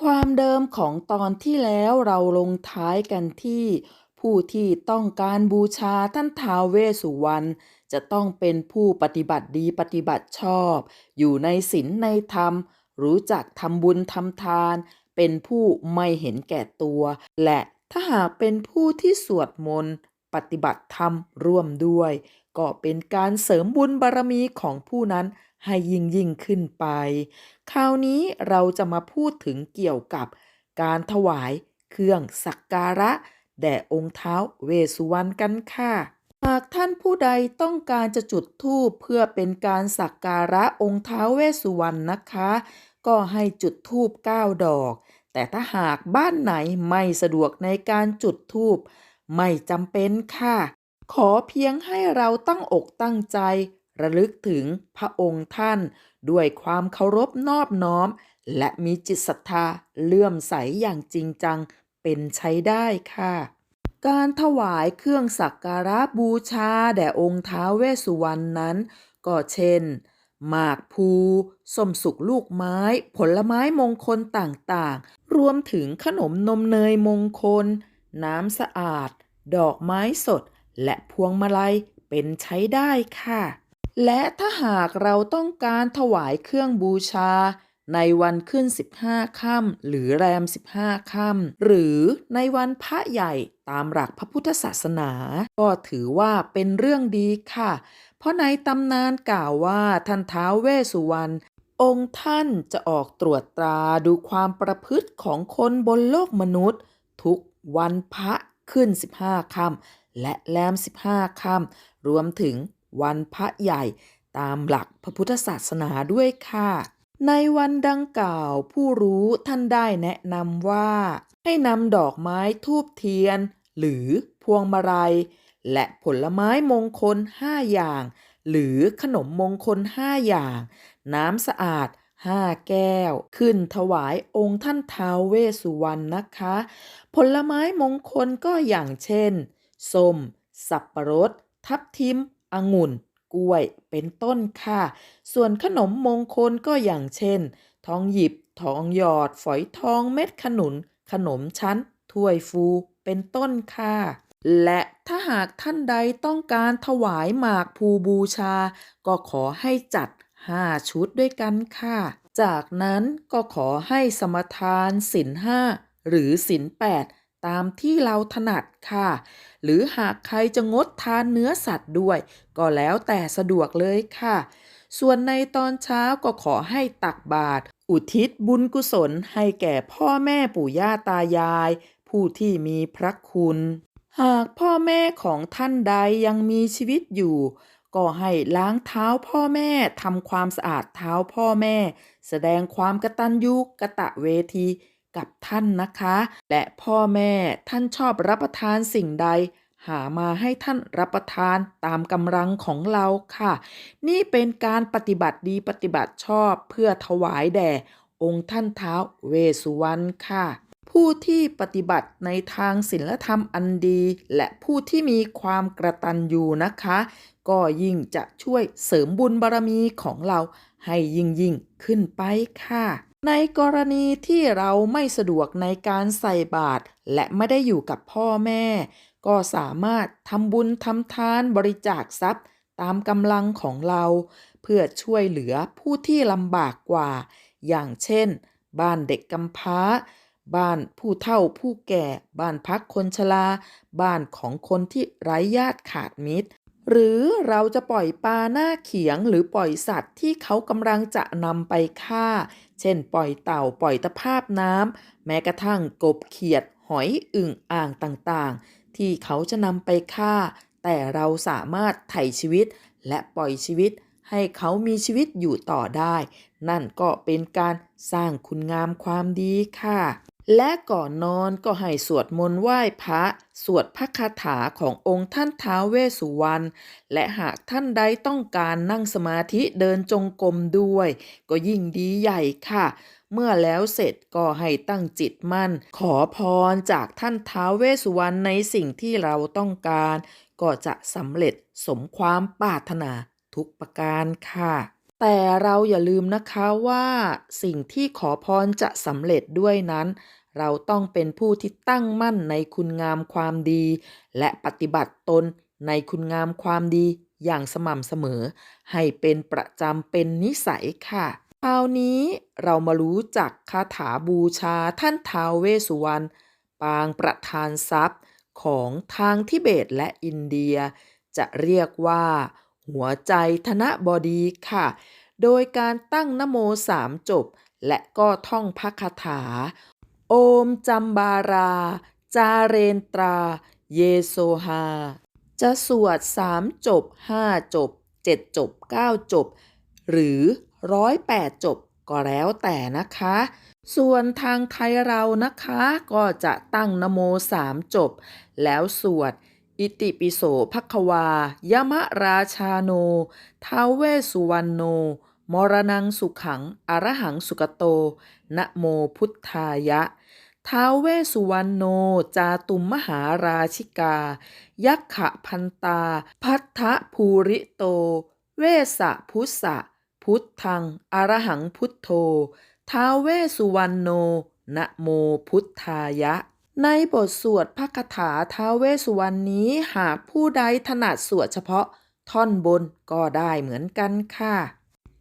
ความเดิมของตอนที่แล้วเราลงท้ายกันที่ ผู้ที่ต้องการบูชาท่านท้าวเวสสุวรรณจะต้องเป็นผู้ปฏิบัติดีปฏิบัติชอบ อยู่ในศีลในธรรม รู้จักทำบุญทำทาน เป็นผู้ไม่เห็นแก่ตัว และถ้าหากเป็นผู้ที่สวดมนต์ปฏิบัติธรรมร่วมด้วย ก็เป็นการเสริมบุญบารมีของผู้นั้นให้ยิ่งยิ่งขึ้นไป คราวนี้เราจะมาพูดถึงเกี่ยวกับการถวายเครื่องสักการะ แด่องค์เท้าเวสุวรรณกันค่ะ หากท่านผู้ใดต้องการจะจุดธูปเพื่อเป็นการสักการะองค์เท้าเวสสุวรรณนะคะ ก็ให้จุดธูป9ดอก แต่ถ้าหากบ้านไหนไม่สะดวกในการจุดธูปไม่จำเป็นค่ะ ขอเพียงให้เราตั้งอกตั้งใจ ระลึกถึงพระองค์ท่าน ด้วยความเคารพนอบน้อม และมีจิตศรัทธาเลื่อมใสอย่างจริงจังเป็นใช้ได้ค่ะ การถวายเครื่องสักการะบูชาแด่องค์ท้าวเวสสุวรรณนั้น ก็เช่น หมากพลูส้มสุกลูกไม้ ผลไม้มงคลต่างๆ รวมถึงขนมนมเนยมงคล น้ำสะอาด ดอกไม้สด และพวงมาลัยเป็นใช้ได้ค่ะ และถ้าหากเราต้องการถวายเครื่องบูชา ในวันขึ้น 15ค่ำหรือแรม 15ค่ำหรือในวันพระใหญ่ตามหลักพระพุทธศาสนา ก็ถือว่าเป็นเรื่องดีค่ะ เพราะในตำนานกล่าวว่าท่านท้าวเวสุวรรณองค์ท่านจะออกตรวจตราดูความประพฤติของคนบนโลกมนุษย์ ทุกวันพระขึ้น 15ค่ำ และแรม 15 ค่ำรวมถึงวันพระใหญ่ตามหลักพระพุทธศาสนาด้วยค่ะ ในวันดังกล่าวผู้รู้ท่านได้แนะนำว่า ให้นำดอกไม้ทูบเทียน หรือพวงมาลัย และผลไม้มงคล 5 อย่าง หรือขนมมงคล 5 อย่าง น้ำสะอาด5แก้ว ขึ้นถวายองค์ท่านท้าวเวสสุวรรณนะคะ ผลไม้มงคลก็อย่างเช่น ส้ม สับประรด ทับทิม องุ่น กล้วย เป็นต้นค่ะ ส่วนขนมมงคลก็อย่างเช่น ทองหยิบ ทองหยอด ฝอยทองเม็ดขนุน ขนมชั้น ถ้วยฟู เป็นต้นค่ะ และถ้าหากท่านใดต้องการถวายหมากภูบูชา ก็ขอให้จัด5ชุดด้วยกันค่ะ จากนั้นก็ขอให้สมทานศีลห้าหรือศีลแปด ตามที่เราถนัดค่ะ หรือหากใครจะงดทานเนื้อสัตว์ด้วย ก็แล้วแต่สะดวกเลยค่ะ ส่วนในตอนเช้าก็ขอให้ตักบาตรอุทิศบุญกุศลให้แก่พ่อแม่ปู่ย่าตายาย ผู้ที่มีพระคุณ หากพ่อแม่ของท่านใดยังมีชีวิตอยู่ก็ให้ล้างเท้าพ่อแม่ทำความสะอาดเท้าพ่อแม่ แสดงความกตัญญูกะตะเวที กับท่านนะคะ และพ่อแม่ท่านชอบรับประทานสิ่งใด หามาให้ท่านรับประทานตามกำลังของเราค่ะ นี่เป็นการปฏิบัติดีปฏิบัติชอบเพื่อถวายแด่องค์ท่านเท้าเวสุวรรณค่ะผู้ที่ปฏิบัติในทางศีลธรรมอันดี และผู้ที่มีความกระตันยูนะคะ ก็ยิ่งจะช่วยเสริมบุญบารมีของเราให้ยิ่งยิ่งขึ้นไปค่ะ ในกรณีที่เราไม่สะดวกในการใส่บาตรและไม่ได้อยู่กับพ่อแม่ ก็สามารถทำบุญทำทานบริจาคทรัพย์ตามกำลังของเรา เพื่อช่วยเหลือผู้ที่ลำบากกว่า อย่างเช่น บ้านเด็กกำพร้า บ้านผู้เฒ่าผู้แก่ บ้านพักคนชรา บ้านของคนที่ไร้ญาติขาดมิตรหรือเราจะปล่อยปลาหน้าเขียงหรือปล่อยสัตว์ที่เขากำลังจะนำไปฆ่า เช่น ปล่อยเต่าปล่อยตะภาพน้ำแม้กระทั่งกบเขียด หอยอึ่งอ่างต่างๆ ที่เขาจะนำไปฆ่า แต่เราสามารถไถ่ชีวิตและปล่อยชีวิตให้เขามีชีวิตอยู่ต่อได้ นั่นก็เป็นการสร้างคุณงามความดีค่ะ และก่อนนอนก็ให้สวดมนต์ไหว้พระ สวดพระคาถาขององค์ท่านท้าวเวสสุวรรณ และหากท่านใดต้องการนั่งสมาธิเดินจงกรมด้วย ก็ยิ่งดีใหญ่ค่ะ เมื่อแล้วเสร็จก็ให้ตั้งจิตมั่น ขอพรจากท่านท้าวเวสสุวรรณในสิ่งที่เราต้องการ ก็จะสำเร็จสมความปรารถนาทุกประการค่ะ แต่เราอย่าลืมนะคะว่าสิ่งที่ขอพรจะสำเร็จด้วยนั้น เราต้องเป็นผู้ที่ตั้งมั่นในคุณงามความดี และปฏิบัติตนในคุณงามความดีอย่างสม่ำเสมอ ให้เป็นประจำเป็นนิสัยค่ะคราวนี้เรามารู้จักคาถาบูชาท่านท้าวเวสสุวรรณปางประธานทรัพย์ของทางทิเบตและอินเดีย จะเรียกว่า หัวใจธนบดีค่ะ โดยการตั้งนโมสามจบ และก็ท่องพระคาถา โอมจัมบารา จาเรนตรา เยโซฮา จะสวดสามจบห้าจบเจ็ดจบเก้าจบ หรือร้อยแปดจบก็แล้วแต่นะคะ ส่วนทางไทยเรานะคะ ก็จะตั้งนโมสามจบ แล้วสวด อิติปิโสภควายมะราชาโนท้าวเวสุวรรณโน มรณังสุขัง อรหังสุกโต นะโมพุทธายะ ท้าวเวสุวรรณโน จาตุมมหาราชิกา ยักขะพันตา พัทธภูริโต เวสะพุสะ พุทธัง อรหังพุทโธ ท้าวเวสุวรรณโน นะโมพุทธายะ ในบทสวดพระคาถาท้าวเวสุวรรณนี้หากผู้ใดถนัดสวดเฉพาะท่อนบนก็ได้เหมือนกันค่ะ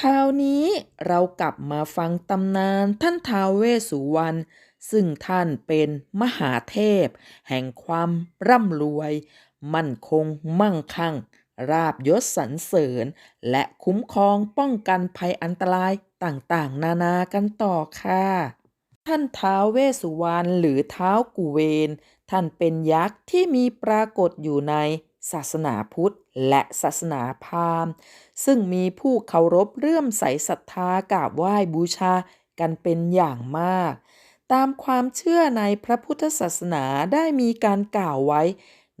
คราวนี้เรากลับมาฟังตำนานท่านท้าวเวสุวรรณซึ่งท่านเป็นมหาเทพ แห่งความร่ำรวย มั่นคงมั่งคั่ง ราบยศสรรเสริญ และคุ้มครองป้องกันภัยอันตรายต่างๆ นานากันต่อค่ะ ท่านท้าวเวสุวรรณหรือท้าวกุเวน ท่านเป็นยักษ์ที่มีปรากฏอยู่ในศาสนาพุทธและศาสนาพราหมณ์ ซึ่งมีผู้เคารพเรื่อมใสศรัทธากราบไหว้บูชากันเป็นอย่างมาก ตามความเชื่อในพระพุทธศาสนาได้มีการกล่าวไว้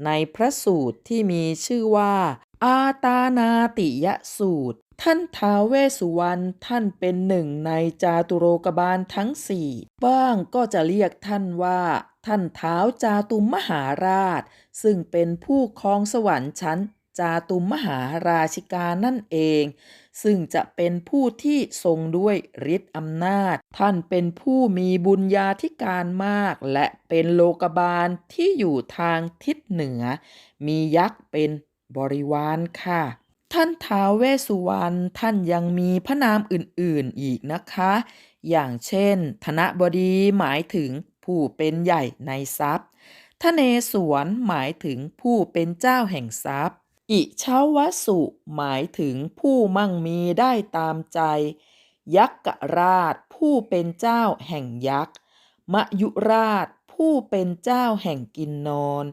ในพระสูตรที่มีชื่อว่า อาตานาติยสูตร ท่านท้าวเวสุวรรณท่านเป็นหนึ่งในจาตุโรกบาลทั้งสี่บ้างก็จะเรียกท่านว่า ท่านเท้าวจาตุมมหาราช ซึ่งเป็นผู้ครองสวรรค์ชั้นจาตุมมหาราชิกานั่นเอง ซึ่งจะเป็นผู้ที่ทรงด้วยฤทธิ์อำนาจ ท่านเป็นผู้มีบุญญาธิการมาก และเป็นโลกบาลที่อยู่ทางทิศเหนือ มียักษ์เป็นบริวารค่ะ ท่านท้าวเวสสุวรรณท่านยังมีพระนามอื่นๆอีกนะคะ อย่างเช่น ธนบดีหมายถึงผู้เป็นใหญ่ในทรัพย์ทเนศวรหมายถึงผู้เป็นเจ้าแห่งทรัพย์ อิชาวสุหมายถึงผู้มั่งมีได้ตามใจ ยักษ์ราช ผู้เป็นเจ้าแห่งยักษ์ มยุราช ผู้เป็นเจ้าแห่งกินนอน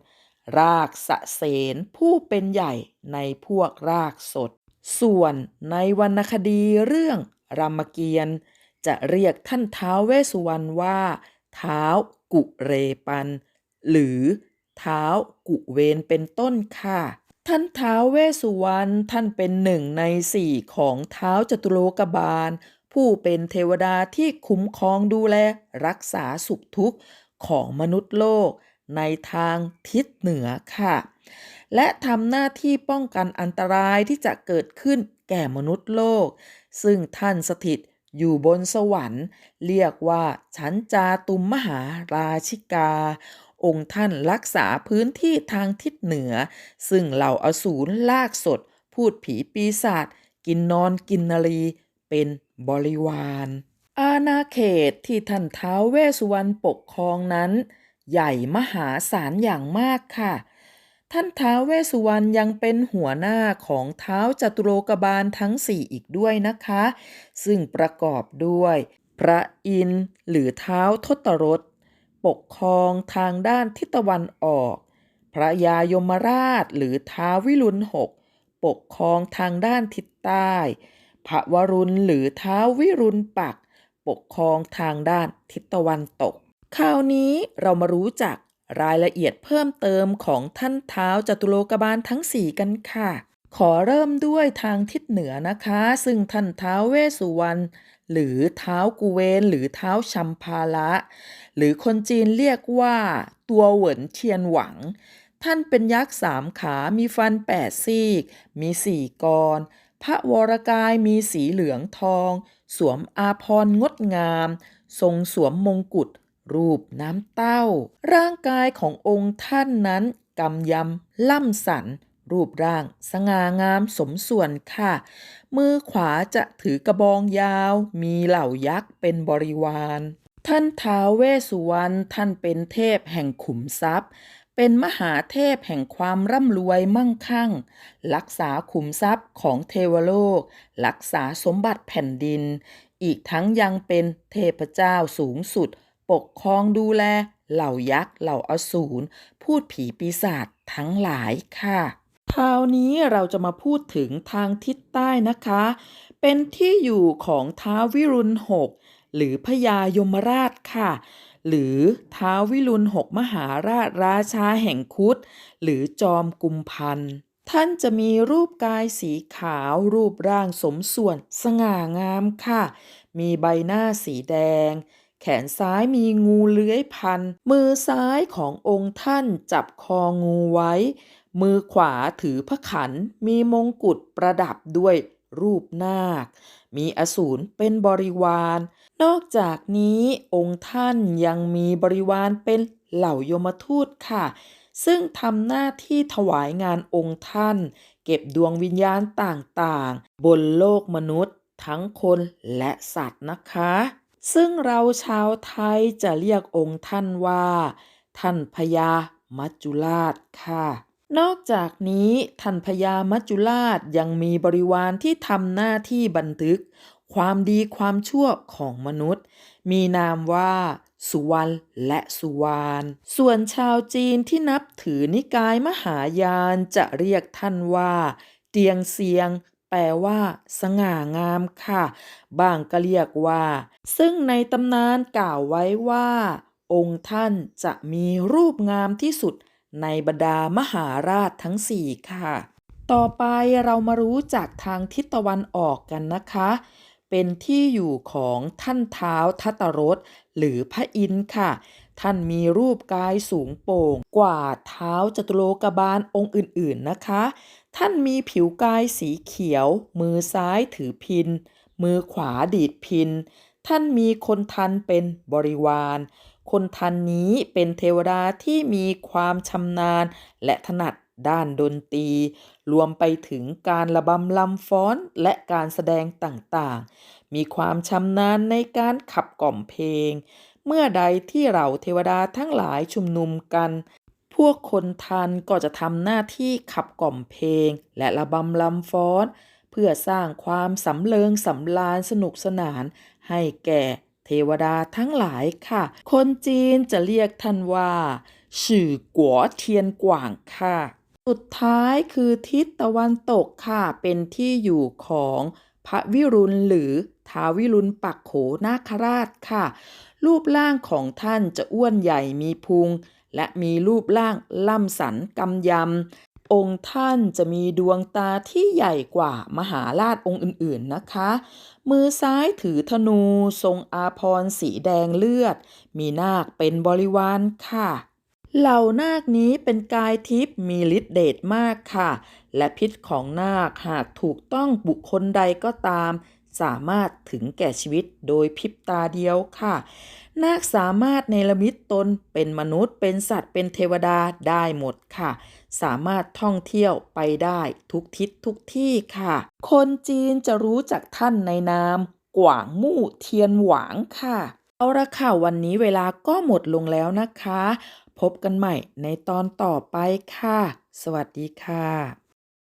รากสะเสนผู้เป็นใหญ่ในพวกรากสด ส่วนในวรรณคดีเรื่องรามเกียรติ์จะเรียกท่านท้าวเวสุวรรณว่า เท้าวกุเรปัน หรือเท้าวกุเวนเป็นต้นค่ะ ท่านท้าวเวสุวรรณท่านเป็นหนึ่งในสี่ของเท้าวจตุโลกบาล ผู้เป็นเทวดาที่คุ้มครองดูแลรักษาสุขทุกข์ของมนุษย์โลก ในทางทิศเหนือค่ะ และทำหน้าที่ป้องกันอันตรายที่จะเกิดขึ้นแก่มนุษย์โลก ซึ่งท่านสถิตอยู่บนสวรรค์ เรียกว่าชั้นจาตุมมหาราชิกา องค์ท่านรักษาพื้นที่ทางทิศเหนือ ซึ่งเหล่าอสูรลากสด พูดผีปีศาจกินนอนกินนรีเป็นบริวาร อาณาเขตที่ท่านท้าวเวสสุวรรณปกครองนั้น ใหญ่มหาศาลอย่างมากค่ะ ท่านท้าวเวสุวรรณยังเป็นหัวหน้าของเท้าวจตุโลกบาลทั้งสี่อีกด้วยนะคะ ซึ่งประกอบด้วย พระอินทร์หรือเท้าทศรถปกครองทางด้านทิศตะวันออก พระยายมราชหรือท้าวิรุณหกปกครองทางด้านทิศใต้ พระวรุณหรือท้าวิรุณปัก ปกครองทางด้านทิศตะวันตก คราวนี้เรามารู้จักรายละเอียดเพิ่มเติมของท่านเท้าจตุโลกบาลทั้งสี่กันค่ะ ขอเริ่มด้วยทางทิศเหนือนะคะ ซึ่งท่านเท้าเวสุวรรณหรือเท้ากุเวนหรือเท้าชัมพาละ หรือคนจีนเรียกว่าตัวเหวินเทียนหวัง ท่านเป็นยักษ์สามขา มีฟันแปดซี่มีสี่กรพพระวรกายมีสีเหลืองทอง สวมอาภรณ์งดงาม ทรงสวมมงกุฎ รูปน้ำเต้า ร่างกายขององค์ท่านนั้นกำยำล่ำสัน รูปร่างสง่างามสมส่วนค่ะ มือขวาจะถือกระบองยาว มีเหล่ายักษ์เป็นบริวาร ท่านท้าวเวสสุวรรณท่านเป็นเทพแห่งขุมทรัพย์ เป็นมหาเทพแห่งความร่ำรวยมั่งคั่ง รักษาขุมทรัพย์ของเทวโลก รักษาสมบัติแผ่นดิน อีกทั้งยังเป็นเทพเจ้าสูงสุด ปกครองดูแล เหล่ายักษ์ เหล่าอสูร พูดผีปีศาจทั้งหลายค่ะ คราวนี้เราจะมาพูดถึงทางทิศใต้นะคะ เป็นที่อยู่ของท้าววิรุณหกหรือพญายมราชค่ะ หรือท้าววิรุณหกมหาราชราชาแห่งคุดหรือจอมกุมพันธ์ท่านจะมีรูปกายสีขาวรูปร่างสมส่วนสง่างามค่ะ มีใบหน้าสีแดง แขนซ้ายมีงูเลื้อยพัน มือซ้ายขององค์ท่านจับคองูไว้ มือขวาถือพระขัน มีมงกุฎประดับด้วยรูปนาค มีอสูรเป็นบริวาร นอกจากนี้องค์ท่านยังมีบริวารเป็นเหล่ายมทูตค่ะ ซึ่งทำหน้าที่ถวายงานองค์ท่าน เก็บดวงวิญญาณต่างๆ บนโลกมนุษย์ทั้งคนและสัตว์นะคะ ซึ่งเราชาวไทยจะเรียกองค์ท่านว่า ท่านพญามัจจุราชค่ะ นอกจากนี้ท่านพญามัจจุราชยังมีบริวารที่ทำหน้าที่บันทึก ความดีความชั่วของมนุษย์ มีนามว่าสุวรรณและสุวรรณ ส่วนชาวจีนที่นับถือนิกายมหายานจะเรียกท่านว่า เตียงเซียง แปลว่า สง่างามค่ะ บางก็เรียกว่า ซึ่งในตำนานกล่าวไว้ว่า องค์ท่านจะมีรูปงามที่สุดในบรรดามหาราชทั้งสี่ค่ะ ต่อไปเรามารู้จากทางทิศตะวันออกกันนะคะ เป็นที่อยู่ของท่านเท้าทัตตรสหรือพระอินทร์ค่ะ ท่านมีรูปกายสูงโป่ง กว่าเท้าจตุโลกบาลองค์อื่นๆนะคะ ท่านมีผิวกายสีเขียว มือซ้ายถือพิน มือขวาดีดพิน ท่านมีคนทันเป็นบริวาร คนทันนี้เป็นเทวดาที่มีความชำนาญและถนัดด้านดนตรี รวมไปถึงการระบำลำฟ้อนและการแสดงต่างๆ มีความชำนาญในการขับกล่อมเพลง เมื่อใดที่เราเทวดาทั้งหลายชุมนุมกัน พวกคนทันก็จะทำหน้าที่ขับกล่อมเพลง และระบำลำฟ้อน เพื่อสร้างความสำเริงสำราญสนุกสนาน ให้แก่เทวดาทั้งหลายค่ะ คนจีนจะเรียกท่านว่าชื่อกัวเทียนกว่างค่ะ สุดท้ายคือทิศตะวันตกค่ะ เป็นที่อยู่ของพระวิรุณหรือท้าววิรุณปักโขนาคราชค่ะ รูปร่างของท่านจะอ้วนใหญ่มีพุง และมีรูปร่างล่ำสันกำยำ องค์ท่านจะมีดวงตาที่ใหญ่กว่ามหาราชองค์อื่นๆนะคะ มือซ้ายถือธนูทรงอาพรสีแดงเลือด มีนาคเป็นบริวารค่ะเหล่านาคนี้เป็นกายทิพย์มีฤทธิเดชมากค่ะ และพิษของนาคหากถูกต้องบุคคลใดก็ตาม สามารถถึงแก่ชีวิตโดยพริบตาเดียวค่ะ นาคสามารถเนรมิตตนเป็นมนุษย์เป็นสัตว์เป็นเทวดาได้หมดค่ะ สามารถท่องเที่ยวไปได้ทุกทิศทุกที่ค่ะ คนจีนจะรู้จักท่านในนามกวางมู่เทียนหวางค่ะ เอาละค่ะวันนี้เวลาก็หมดลงแล้วนะคะ พบกันใหม่ในตอนต่อไปค่ะ สวัสดีค่ะ